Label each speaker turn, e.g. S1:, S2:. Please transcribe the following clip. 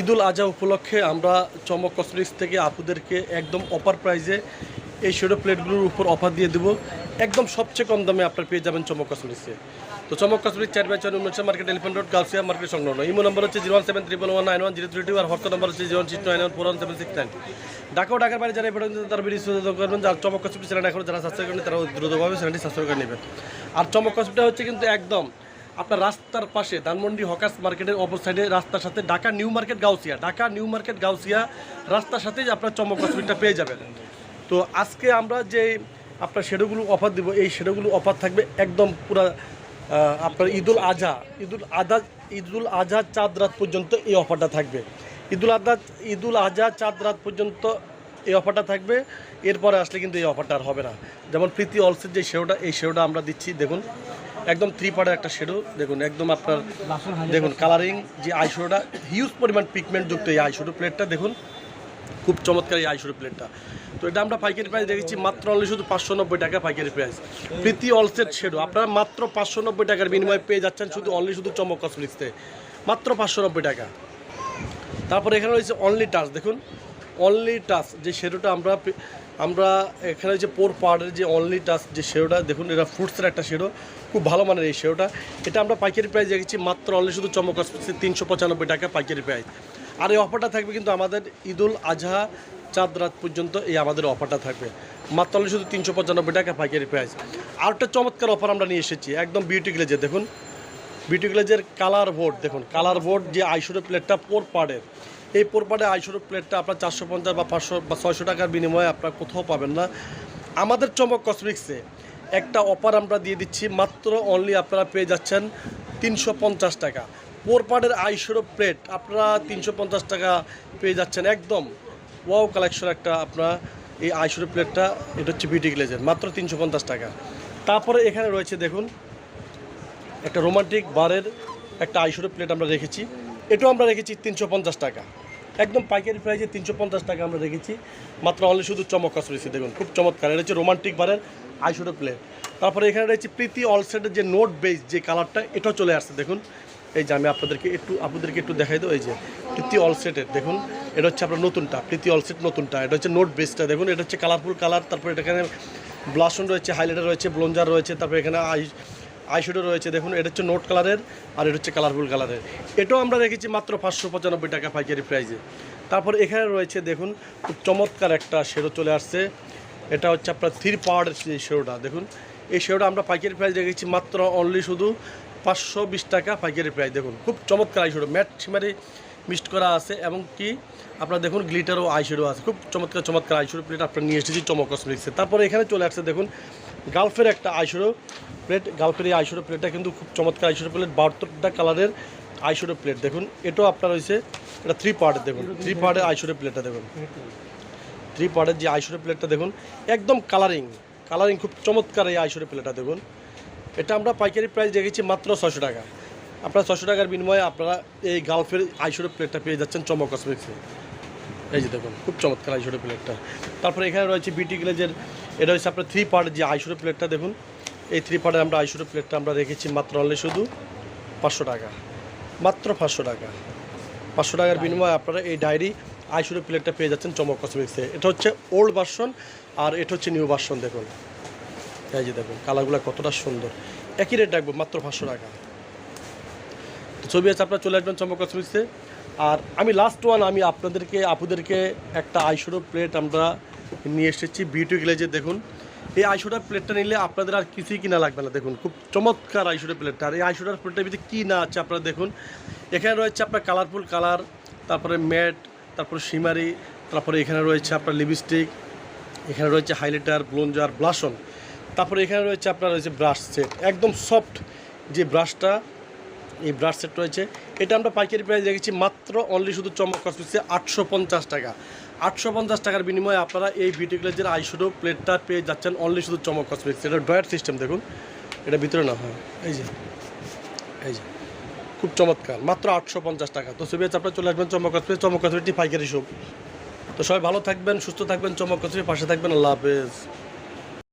S1: ঈদুল আজহা উপলক্ষে আমরা চমক কসমেটিক্স থেকে আপুদেরকে একদম অপার প্রাইজে এই শেডো প্লেটগুলোর উপর অফার দিয়ে দেবো। একদম সবচেয়ে কম দামে আপনার পেয়ে যাবেন চমক কসমেটিক্সে তো চমক কসমেটিক্স চার বাই চার উন্নয়ন market elephant road Gausia market সংলগ্ন। ইমো নম্বর হচ্ছে zero one seven triple one nine one zero three two আর হোয়াটসঅ্যাপ নম্বর হচ্ছে zero one six nine one four one seven six nine. Dhaka ঢাকার বাইরে যারা পর্যন্ত তারা ভিডিও সুযোগ করবেন যার চমক কসমেটিক্স চ্যানেল এখন যারা সাবস্ক্রাইব করেন তারা দ্রুতভাবে চ্যানেলটি সাবস্ক্রাইব করে নেবেন। আর চমক কসমেটিক্স হচ্ছে কিন্তু একদম আপনার রাস্তার পাশে ধানমন্ডি হকার্স মার্কেটের অপর সাইডে রাস্তার সাথে Dhaka new market Gausia. Dhaka new market Gausia রাস্তার সাথেই আপনার চমক হসপিটালটা পেয়ে যাবেন। তো আজকে আমরা যে আপনার শেডোগুলো অফার দিব, এই শেডোগুলো অফার থাকবে একদম পুরা আপনার ঈদুল আজহা ঈদুল আজহা ঈদুল আজহা চাঁদ রাত পর্যন্ত এই অফারটা থাকবে। ঈদুল আজহা ঈদুল আজহা চাঁদ রাত পর্যন্ত এই অফারটা থাকবে, এরপরে আসলে কিন্তু এই অফারটা আর হবে না। যেমন প্রীতি অলসের যে শেডোটা এই শেডোটা আমরা দিচ্ছি, দেখুন। একদম থ্রি পার্টের একটা শেডো দেখুন, একদম আপনার, দেখুন কালারিং যে আইশোটা হিউজ পরিমাণ পিগমেন্ট যুক্ত এই আইশোটো প্লেটটা দেখুন, খুব চমৎকার এই আইশোটো প্লেটটা তো এটা আমরা পাইকারি প্রাইস দেখেছি মাত্র অনলি শুধু পাঁচশো নব্বই টাকা পাইকারি প্রাইস প্রীতি অলসেট শেডো আপনারা মাত্র পাঁচশো নব্বই টাকার বিনিময়ে পেয়ে যাচ্ছেন শুধু অনলি শুধু চমক কসমেটিক্সতে মাত্র পাঁচশো নব্বই টাকা। তারপরে এখানে রয়েছে অনলি টাচ দেখুন অনলি টাচ যে শেডোটা আমরা আমরা এখানে যে পোর পাহাড়ের যে অনলি টাচ যে শেডোটা দেখুন, এটা ফ্রুটসের একটা শেডো খুব ভালো মানের এই শেডোটা এটা আমরা পাইকারি প্রাইস রেখেছি মাত্র অনলি শুধু চমক আসছে তিনশো পঁচানব্বই টাকা পাইকারি প্রাইস আর এই অফারটা থাকবে কিন্তু আমাদের ঈদুল আজহা চাঁদ রাত পর্যন্ত এই আমাদের অফারটা থাকবে। মাত্র অনলি শুধু তিনশো পঁচানব্বই টাকা পাইকারি প্রাইস আর একটা চমৎকার অফার আমরা নিয়ে এসেছি, একদম বিউটি গ্লেজে দেখুন। বিউটি গ্লেজের কালার বোর্ড দেখুন কালার বোর্ড যে আইশোরো প্লেটটা পোর পাড়ের এই পোর পাড়ে আইশোরো প্লেটটা আপনার চারশো পঞ্চাশ বা পাঁচশো বা ছয়শো টাকার বিনিময়ে আপনার কোথাও পাবেন না। আমাদের চমক কসমিক্সে একটা অফার আমরা দিয়ে দিচ্ছি, মাত্র অনলি আপনারা পেয়ে যাচ্ছেন তিনশো পঞ্চাশ টাকা। পোর পাড়ের আইশোরো প্লেট আপনারা তিনশো পঞ্চাশ টাকা পেয়ে যাচ্ছেন একদম। ওয়াও কালেকশন একটা আপনার এই আইশোরো প্লেটটা, এটা হচ্ছে বিউটি গ্লেজের, মাত্র তিনশো পঞ্চাশ টাকা। তারপরে এখানে রয়েছে দেখুন, একটা রোমান্টিক বারের একটা আইশোরো প্লেট আমরা রেখেছি। এটাও আমরা রেখেছি তিনশো পঞ্চাশ টাকা। একদম পাইকারি প্রাইসে তিনশো পঞ্চাশ টাকা আমরা রেখেছি মাত্র অনলি শুধু চমক রয়েছে, দেখুন, খুব চমৎকার। এটা হচ্ছে রোমান্টিক বারের আইশোরো প্লেট। তারপরে এখানে রয়েছে প্রীতি অলসেটের যে নোট বেস যে কালারটা এটাও চলে আসছে, দেখুন। এই যে আমি আপনাদেরকে একটু আপনাদেরকে একটু দেখাই দেবো, এই যে প্রীতি অলসেটের দেখুন। এটা হচ্ছে আপনার নতুনটা, প্রীতি অলসেট নতুনটা। এটা হচ্ছে নোট বেসটা দেখুন। এটা হচ্ছে কালারফুল কালার তারপরে এটা এখানে ব্লাশন রয়েছে হাইলাইটার রয়েছে ব্লঞ্জার রয়েছে, তারপরে এখানে আই আইশ্যাডো রয়েছে, দেখুন, এটা হচ্ছে নোট কালারের আর এটা হচ্ছে কালারফুল কালারের এটাও আমরা রেখেছি মাত্র পাঁচশো পঁচানব্বই টাকা পাইকারি প্রাইসে তারপর এখানে রয়েছে, দেখুন, খুব চমৎকার একটা শেডো চলে আসছে। এটা হচ্ছে আপনার থ্রি পাওয়ারের যে শেডোটা দেখুন। এই শেডোটা আমরা পাইকারি প্রাইস রেখেছি মাত্র অনলি শুধু পাঁচশো বিশ টাকা পাইকারি প্রাইস দেখুন, খুব চমৎকার আইশ্যাডো ম্যাট সিমারি মিক্সড করা আছে এবং কি আপনারা দেখুন গ্লিটারও আইশ্যাডো আছে। খুব চমৎকার চমৎকার আইশ্যাডো প্লেট আপনারা নিয়ে এসেছি চমক কসমেটিক্সে তারপরে এখানে চলে আসছে, দেখুন, গালফের একটা আইশ্যাডো প্লেট গালফের এই আইশ্যাডো প্লেটটা কিন্তু খুব চমৎকার আইশ্যাডো প্লেট বাহাত্তরটা কালারের আইশ্যাডো প্লেট দেখুন, এটাও আপনার হয়েছে এটা থ্রি পার্টের দেখুন থ্রি পার্টের আইশ্যাডো প্লেটটা দেখুন। থ্রি পার্টের যে আইশ্যাডো প্লেটটা দেখুন, একদম কালারিং কালারিং খুব চমৎকার এই আইশ্যাডো প্লেটটা দেখুন। এটা আমরা পাইকারি প্রাইস রেখেছি মাত্র ছশো টাকা। আপনারা ছশো টাকার বিনিময়ে আপনারা এই গালফের আইশ্যাডো প্লেটটা পেয়ে যাচ্ছেন চমক কসমেটিক্সে এই যে দেখুন, খুব চমৎকার আইশোরো প্লেটটা তারপরে এখানে রয়েছে বিটি গ্লেজের এটা হচ্ছে আপনার থ্রি পার্টের যে আইশোরো প্লেটটা দেখুন। এই থ্রি পার্টের আমরা আইশোরো প্লেটটা আমরা রেখেছি মাত্র অনলি শুধু পাঁচশো টাকা। মাত্র পাঁচশো টাকা। পাঁচশো টাকার বিনিময়ে আপনারা এই ডায়েরি আইশোরো প্লেটটা পেয়ে যাচ্ছেন চমক কসমেটিক্সে এটা হচ্ছে ওল্ড ভার্সন আর এটা হচ্ছে নিউ ভার্সন দেখুন। এই যে দেখুন কালারগুলো কতটা সুন্দর। একই রেট রাখব মাত্র পাঁচশো টাকা। তো ছবি আছে আপনারা চলে আসবেন চমক কসমেটিক্সে আর আমি লাস্ট ওয়ান আমি আপনাদেরকে আপুদেরকে একটা আইশোডো প্লেট আমরা নিয়ে এসেছি বিউটি গ্লেজে দেখুন। এই আইশোডার প্লেটটা নিলে আপনাদের আর কিছুই কিনা লাগবে না, দেখুন। খুব চমৎকার আইশোডার প্লেটটা। আর এই আইশোডার প্লেটটার ভিতরে কী না আছে আপনারা দেখুন। এখানে রয়েছে আপনার কালারফুল কালার তারপরে ম্যাট তারপরে সিমারি তারপরে এখানে রয়েছে আপনার লিপস্টিক এখানে রয়েছে হাইলাইটার ব্লঞ্জার ব্লাশন তারপরে এখানে রয়েছে আপনার রয়েছে ব্রাশ সেট একদম সফট যে ব্রাশটা এই ব্রাশ সেট রয়েছে। এটা আমরা পাইকারি প্রাইস রেখেছি মাত্র অনলি শুধু চমক কসমেটিক্সে আটশো টাকা। আটশো পঞ্চাশ টাকার বিনিময়ে আপনারা এই বিউটি গ্লেজের আইশুডো প্লেটটা পেয়ে যাচ্ছেন অনলি শুধু চমক কসমেটিক্স এটা ড্রয়ার সিস্টেম দেখুন। এটা ভিতরে না, হয়। এই যে এই যে, খুব চমৎকার। মাত্র আটশো পঞ্চাশ টাকা। তো আপনার আপনারা চলে আসবেন চমক কসমেটিক্স চমক কসমেটিক্স পাইকারি সব তো সবাই ভালো থাকবেন, সুস্থ থাকবেন, চমক কসমেটিক্স পাশে থাকবেন। আল্লাহ হাফেজ।